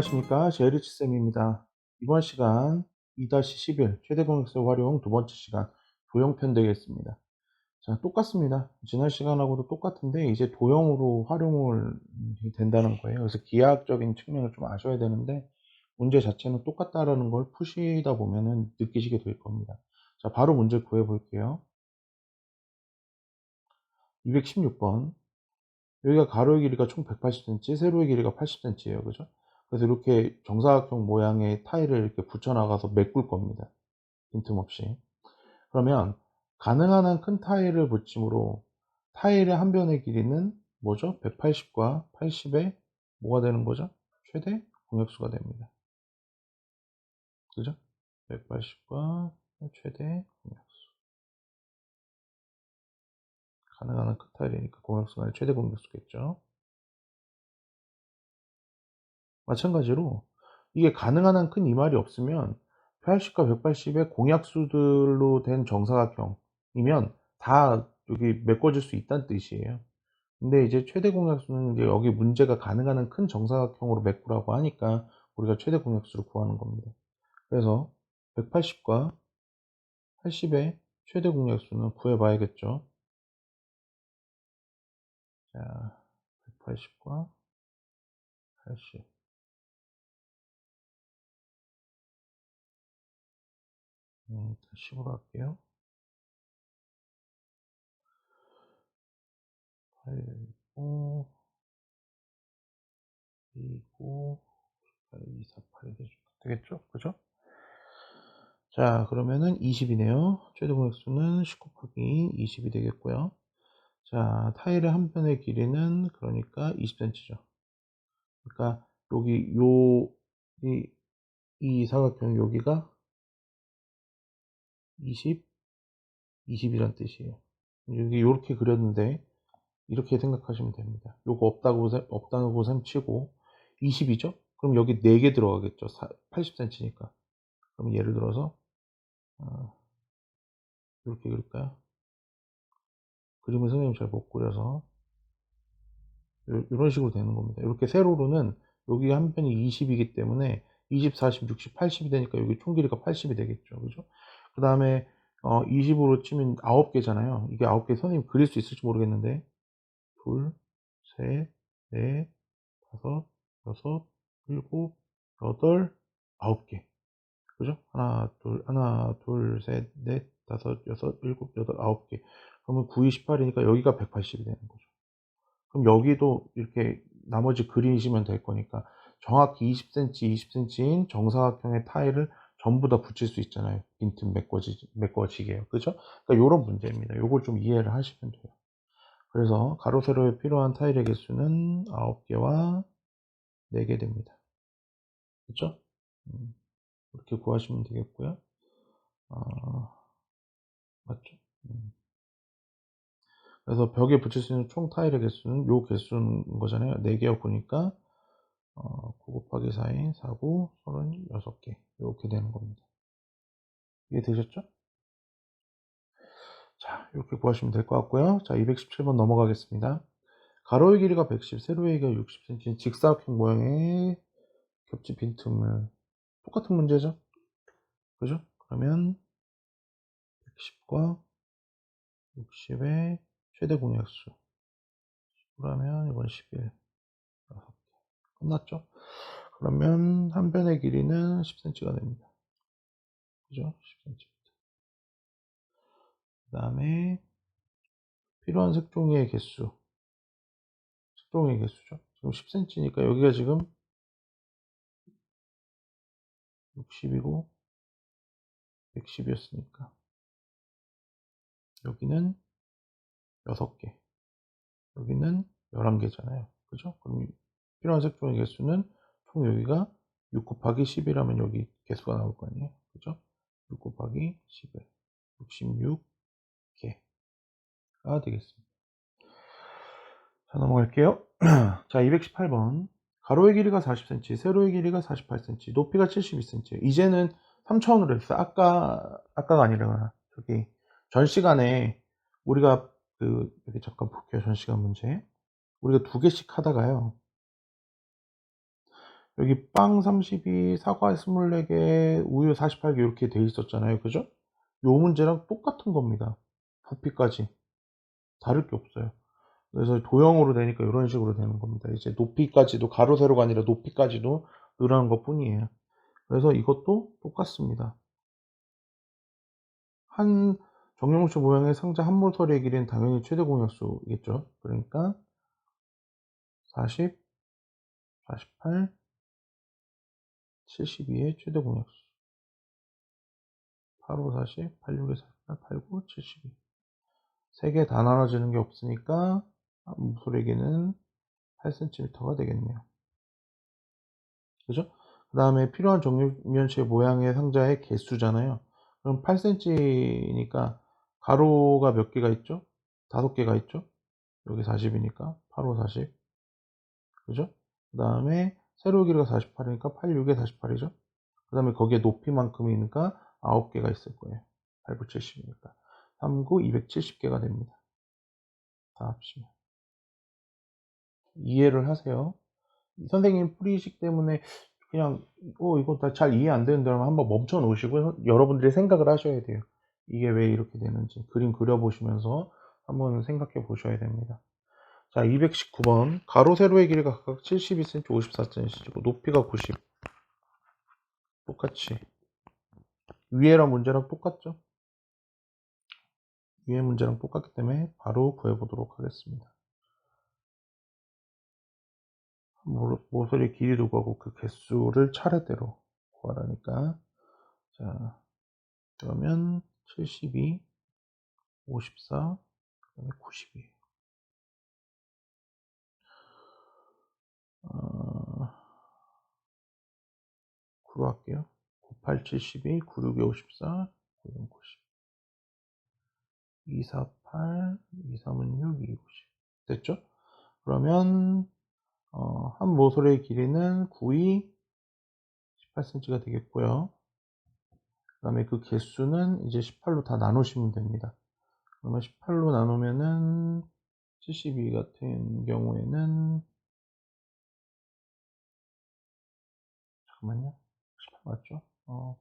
안녕하십니까. 제리치쌤입니다. 이번 시간 2-11 최대 공격수 활용 두 번째 시간 도형편 되겠습니다. 자 똑같습니다. 지난 시간하고도 똑같은데 이제 도형으로 활용을 된다는 거예요. 그래서 기하학적인 측면을 좀 아셔야 되는데 문제 자체는 똑같다라는 걸 푸시다 보면은 느끼시게 될 겁니다 자 바로 문제 구해 볼게요 216번 여기가 가로의 길이가 총 180cm 세로의 길이가 80cm예요 그죠 그래서 이렇게 정사각형 모양의 타일을 이렇게 붙여나가서 메꿀 겁니다. 빈틈없이. 그러면 가능한 한 큰 타일을 붙임으로 타일의 한 변의 길이는 뭐죠? 180과 80의 뭐가 되는 거죠? 최대 공역수가 됩니다. 그죠? 180과 최대 공역수. 가능한 한큰 타일이니까 공역수가 아니라 최대 공역수겠죠. 마찬가지로 이게 가능한 한 큰 이 말이 없으면 80과 180의 공약수들로 된 정사각형이면 다 여기 메꿔질 수 있다는 뜻이에요. 근데 이제 최대 공약수는 이제 여기 문제가 가능한 한큰 정사각형으로 메꾸라고 하니까 우리가 최대 공약수를 구하는 겁니다. 그래서 180과 80의 최대 공약수는 구해봐야겠죠. 자, 180과 80. 음, 10으로 할게요. 8, 5, 2, 9, 8, 2, 4, 8이 되겠죠? 그죠? 자, 그러면은 20이네요. 최대 공약수는 10 곱하기 20이 되겠고요. 자, 타일의 한 편의 길이는 그러니까 20cm죠. 그러니까 여기 요, 이, 이 사각형 여기가 20, 20이란 뜻이에요. 여기 이렇게 그렸는데 이렇게 생각하시면 됩니다. 요거 없다고 없다고 셈치고 20이죠? 그럼 여기 4개 들어가겠죠. 80cm니까. 그럼 예를 들어서 어, 이렇게 그릴까요? 그림을 선생님 잘 못 그려서 이런 식으로 되는 겁니다. 이렇게 세로로는 여기 한 편이 20이기 때문에 20, 40, 60, 80이 되니까 여기 총 길이가 80이 되겠죠. 그죠? 그 다음에 어, 20으로 치면 9개잖아요. 이게 9개 선생님 그릴 수 있을지 모르겠는데 둘, 셋, 넷, 다섯, 여섯, 일곱, 여덟, 아홉 개. 그죠? 하나, 둘, 하나, 둘, 셋, 넷, 다섯, 여섯, 일곱, 여덟, 아홉 개. 그러면 9, 2, 18이니까 여기가 180이 되는 거죠. 그럼 여기도 이렇게 나머지 그리시면 될 거니까 정확히 20cm, 20cm인 정사각형의 타일을 전부 다 붙일 수 있잖아요. 빈틈 메꿔지, 메꿔지게요. 그죠? 그러니까 이런 문제입니다. 요걸 좀 이해를 하시면 돼요. 그래서 가로, 세로에 필요한 타일의 개수는 9개와 4개 됩니다. 그죠? 음, 이렇게 구하시면 되겠고요. 어, 맞죠? 음. 그래서 벽에 붙일 수 있는 총 타일의 개수는 요 개수인 거잖아요. 4개가 보니까 어, 9 곱하기 4인 4, 9, 36개 이렇게 되는 겁니다. 이해 되셨죠? 자, 이렇게 구하시면 될 것 같고요. 자, 217번 넘어가겠습니다. 가로의 길이가 110, 세로의 길이가 60cm, 직사각형 모양의 겹지 빈틈을 똑같은 문제죠? 그죠? 그러면 110과 60의 최대 공약수 그러면 이건 11 끝났죠? 그러면 한 변의 길이는 10cm가 됩니다. 그죠? 10cm. 그 다음에 필요한 색종이의 개수. 색종이의 개수죠. 지금 10cm니까 여기가 지금 60이고 110이었으니까 여기는 6개 여기는 11개잖아요. 그죠? 그럼 필요한 색종의 개수는 총 여기가 6 곱하기 10이라면 여기 개수가 나올 거 아니에요. 그죠? 6 곱하기 10을 66개가 되겠습니다. 자, 넘어갈게요. 자, 218번. 가로의 길이가 40cm, 세로의 길이가 48cm, 높이가 72cm. 이제는 3차원으로 했어요. 아까, 아까가 아니라, 저기, 전 시간에, 우리가, 그, 여기 잠깐 볼게요. 전 시간 문제. 우리가 두 개씩 하다가요. 여기 빵 32, 사과 24개, 우유 48개 이렇게 돼 있었잖아요. 그죠? 요 문제랑 똑같은 겁니다. 부피까지. 다를 게 없어요. 그래서 도형으로 되니까 이런 식으로 되는 겁니다. 이제 높이까지도 가로 세로가 아니라 높이까지도 늘어난 것 뿐이에요. 그래서 이것도 똑같습니다. 한 정육면체 모양의 상자 한 모서리의 길이는 당연히 최대 공약수겠죠. 그러니까 40, 48, 72의 최대 공약수. 85, 40, 86에 48, 89, 72. 세 개 다 나눠지는 게 없으니까 모서리에게는 8cm가 되겠네요. 그죠? 그 다음에 필요한 정육면체 모양의 상자의 개수잖아요. 그럼 8cm니까 가로가 몇 개가 있죠? 다섯 개가 있죠? 여기 40이니까 8, 5, 40. 그죠? 그 다음에 세로 길이가 48이니까 8, 6에 48이죠? 그 다음에 거기에 높이만큼이니까 9개가 있을 거예요. 8, 9, 70이니까. 3, 9, 270개가 됩니다. 다 합치면. 이해를 하세요. 선생님 풀이식 때문에 그냥 어 이거 다 잘 이해 안 되는데 그러면 한번 멈춰 놓으시고 여러분들이 생각을 하셔야 돼요. 이게 왜 이렇게 되는지 그림 그려 보시면서 한번 생각해 보셔야 됩니다. 자, 219번 가로 세로의 길이가 각각 72cm, 54cm고 높이가 90. 똑같이 위에랑 문제랑 똑같죠? 위에 문제랑 똑같기 때문에 바로 구해보도록 하겠습니다. 모서리 길이도 구하고 그 개수를 차례대로 구하라니까. 자 그러면 72 54 그다음에 92 어, 9로 할게요. 98 72 96에 54 90 90 248 236 290 됐죠? 그러면 어, 한 모서리의 길이는 9이 18cm가 되겠고요. 그 다음에 그 개수는 이제 18로 다 나누시면 됩니다. 그러면 18로 나누면은 72 같은 경우에는 잠깐만요. 18 맞죠? 어,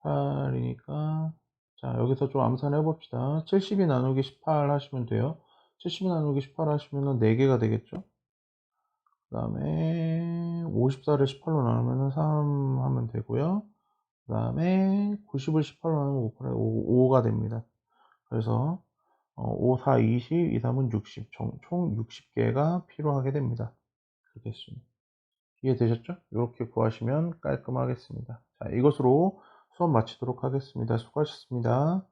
8이니까 자 여기서 좀 암산해 봅시다. 72 나누기 18 하시면 돼요. 72 나누기 18 하시면은 4개가 되겠죠? 그 다음에 54를 18로 나누면 3 하면 되고요. 그 다음에 90을 18로 나누면 5, 5가 됩니다. 그래서 5, 4, 20, 2, 3은 60, 총, 총 60개가 필요하게 됩니다. 그 개수는. 이해되셨죠? 이렇게 구하시면 깔끔하겠습니다. 자, 이것으로 수업 마치도록 하겠습니다. 수고하셨습니다.